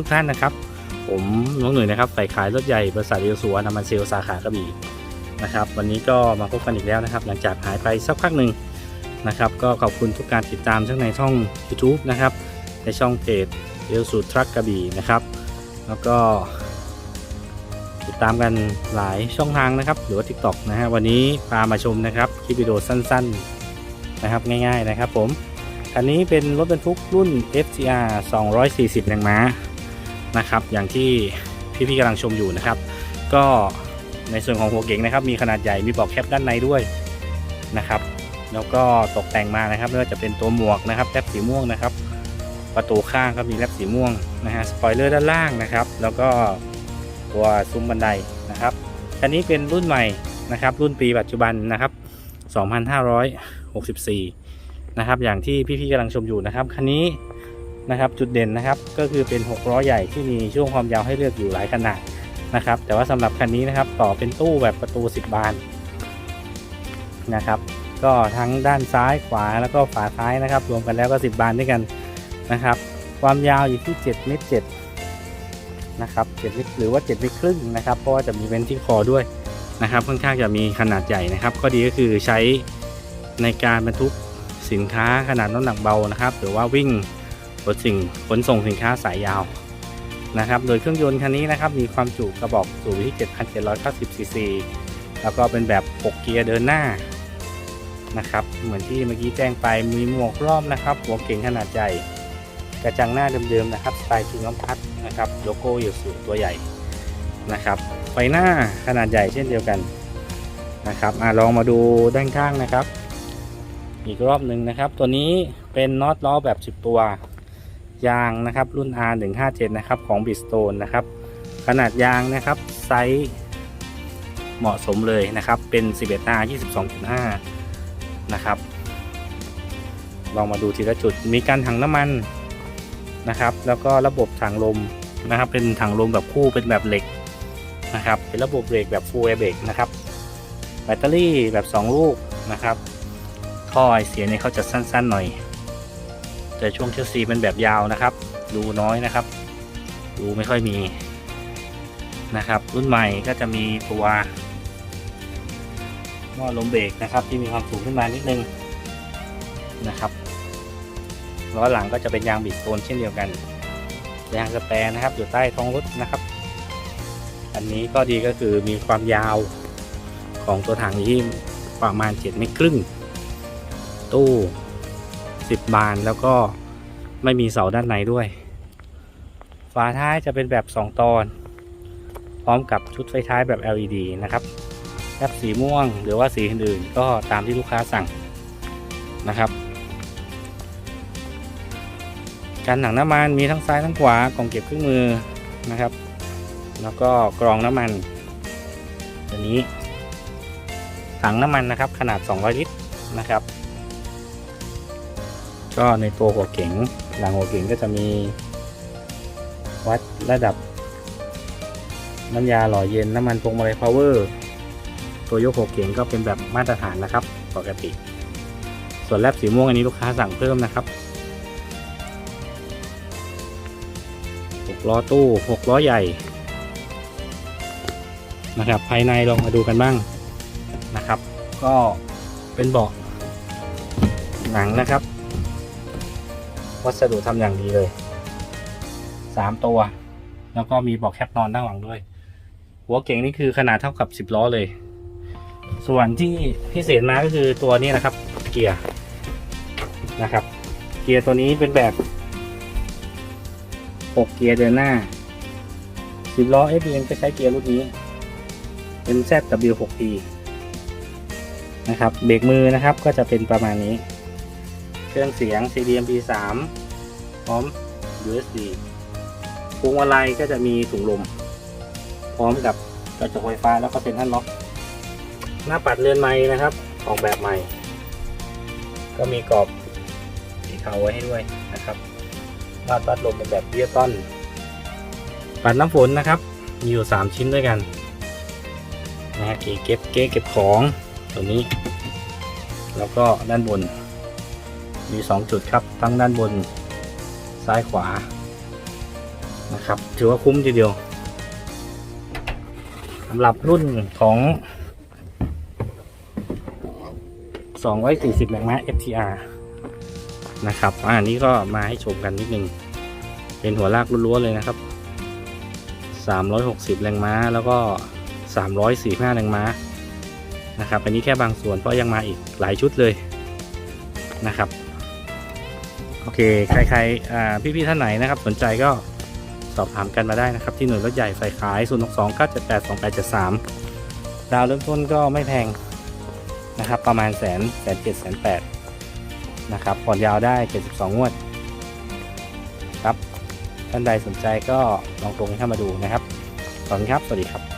ทุกท่านนะครับ ผมน้องหนุ่ยนะครับฝ่ายขายรถใหญ่บริษัทเอลสัวนามันเซลสาขากระบี่นะครับ วันนี้ก็มาพบกันอีกแล้วนะครับ หลังจากหายไปสักพักหนึ่งนะครับ ก็ขอบคุณทุกการติดตามทั้งในช่อง YouTube นะครับ ในช่องเพจเอลสูทรัคกระบี่นะครับ แล้วก็ ติดตามกันหลายช่องทางนะครับ หรือว่า TikTok นะฮะวันนี้พามาชมนะครับคลิปวิดีโอสั้น ๆนะครับ ง่าย ๆนะครับ ผมคันนี้เป็นรถบรรทุกรุ่น FTR 240 แรงม้า นะครับ อย่างที่พี่ๆกำลังชมอยู่นะครับ ก็ในส่วนของหัวเก๋งนะครับ มีขนาดใหญ่มีเบอกแคปด้านในด้วยนะครับ แล้วก็ตกแต่งมานะครับไม่ว่าจะเป็นตัวหมวกนะครับแลบสีม่วงนะครับ ประตูข้างก็มีแลบสีม่วงนะฮะสปอยเลอร์ด้านล่างนะครับ แล้วก็ตัวซุ้มบันไดนะครับคันนี้เป็นรุ่นใหม่นะครับ รุ่นปีปัจจุบันนะครับ 2564 นะครับ อย่างที่พี่ๆกำลังชมอยู่นะครับคันนี้ นะครับจุดเด่นนะครับก็คือเป็น6ล้อใหญ่ที่มีช่วงความยาวให้เลือกอยู่หลายขนาดนะครับ แต่ว่าสำหรับคันนี้นะครับต่อเป็นตู้แบบประตู 10 บานนะครับ ก็ทั้งด้านซ้ายขวาแล้วก็ฝาท้ายนะครับ รวมกันแล้วก็ 10 บานด้วยกันนะครับ ความยาวอยู่ที่7เมตร7นะครับ7เมตรหรือว่า7เมตรครึ่งนะครับ เพราะว่าจะมีเว้นที่คอด้วยนะครับ ค่อนข้างจะมีขนาดใหญ่นะครับข้อดีก็คือใช้ในการบรรทุกสินค้าขนาดน้ำหนักเบานะครับ หรือว่าวิ่ง ขนสิ่งขนส่งสินค้าสายยาวนะครับ โดยเครื่องยนต์คันนี้นะครับ มีความจุกระบอกสูบอยู่ที่ 7,790 ซีซี แล้วก็เป็นแบบ 6 เกียร์เดินหน้านะครับ เหมือนที่เมื่อกี้แจ้งไป มีหมวกรอบนะครับ หัวเก่งขนาดใหญ่ กระจังหน้าเดิมๆนะครับ สไตล์คิงออฟพัทนะครับ โลโก้อยู่สูงตัวใหญ่นะครับ ไฟหน้าขนาดใหญ่เช่นเดียวกันนะครับอลองมาดูด้านข้างนะครับ อีกรอบหนึ่งนะครับ ตัวนี้เป็นน็อตล้อแบบ 10 ตัว ยางนะครับรุ่น R157 นะครับของ Biston e นะครับขนาดยางนะครับไซส์เหมาะสมเลยนะครับเป็น 11 R 22.5 นะครับลองมาดูทีละจุดมีการถังน้ำมันนะครับ แล้วก็ระบบถังลมนะครับ เป็นถังลมแบบคู่เป็นแบบเหล็กนะครับ เป็นระบบเบรกแบบฟูลแอร์เบรกนะครับ แบตเตอรี่แบบ 2 ลูกนะครับท่อไอเสียเนี่ยเขาจะสั้นๆหน่อย แต่ช่วงเชลซีเป็นแบบยาวนะครับ ดูน้อยนะครับ ดูไม่ค่อยมีนะครับ รุ่นใหม่ก็จะมีตัวหม้อลมเบรกนะครับ ที่มีความสูงขึ้นมานิดนึงนะครับล้อหลังก็จะเป็นยางบิดโซนเช่นเดียวกันยางสแปรนะครับ อยู่ใต้ท้องรถนะครับ อันนี้ก็ดีก็คือมีความยาวของตัวถังที่ประมาณ7เมตรครึ่งตู้ 10 บานแล้วก็ไม่มีเสาด้านในด้วย ฝาท้ายจะเป็นแบบ 2 ตอน พร้อมกับชุดไฟท้ายแบบ LED นะครับแับสีม่วงหรือว่าสีอื่นๆก็ตามที่ลูกค้าสั่งนะครับการหนังน้ำมันมีทั้งซ้ายทั้งขวากล่องเก็บเครื่องมือนะครับ แล้วก็กรองน้ำมันตัวนี้ถังน้ำมันนะครับขนาด 200 ลิตรนะครับ ก็ในตัวหัวเก๋งหลังหัวเก๋งก็จะมีวัดระดับน้ำยาหล่อเย็นน้ำมันพวงมาลัยพาวเวอร์ตัวยกหัวเก๋งก็เป็นแบบมาตรฐานนะครับ ปกติ ส่วนแลบสีม่วงอันนี้ลูกค้าสั่งเพิ่มนะครับหกล้อตู้หกล้อใหญ่นะครับ ภายในลองมาดูกันบ้างนะครับ ก็เป็นเบาะหนังนะครับ วัสดุทำอย่างดีเลยสามตัว แล้วก็มีเบอกแคปนอนด้านหลังด้วย หัวเก่งนี่คือขนาดเท่ากับสิบล้อเลย ส่วนที่พิเศษมาก็คือตัวนี้นะครับ เกียร์นะครับ เกียร์ตัวนี้เป็นแบบหกเกียร์เดินหน้าสิบล้อ FBM ก็ใช้เกียร์รุ่นนี้เป็น ZW6P นะครับ เบรกมือนะครับก็จะเป็นประมาณนี้ เครื่องเสียง CDMP3 พร้อม USB พวงมาลัยก็จะมีถุงลม พร้อมกับกระจกไฟฟ้าแล้วก็เป็นท่านล็อกหน้าปัดเรือนไม้นะครับ ออกแบบใหม่ ก็มีกรอบสีเทาไว้ให้ด้วยนะครับลาดปัดลมเป็นแบบเบียตันปัดน้ำฝนนะครับ มีอยู่ 3 ชิ้นด้วยกันนะฮะเก๊เก็บเก็บของตัวนี้ แล้วก็ด้านบน มี 2 จุดครับ ทั้งด้านบนซ้ายขวานะครับ ถือว่าคุ้มทีเดียวสำหรับรุ่นของ 240แรงม้า FTR นะครับอะอันนี้ก็มาให้ชมกันนิดนึง เป็นหัวลากล้วนๆเลยนะครับ 360 แรงม้าแล้วก็ 345 แรงม้านะครับ อันนี้แค่บางส่วนเพราะยังมาอีกหลายชุดเลยนะครับ โอเค ใครๆพี่ๆท่านไหนนะครับ สนใจก็สอบถามกันมาได้นะครับ ที่หน่วยรถใหญ่ไฟขาย 0 6 2 9 7 8 2 8 7 3 ดาวเริ่มต้นก็ไม่แพงนะครับ ประมาณแสนแสนเจ็ดแสนแปดนะครับผ่อนยาวได้ 72 งวด ครับ ท่านใดสนใจก็ลองตรงเข้ามาดูนะครับขอบคุณครับ สวัสดีครับ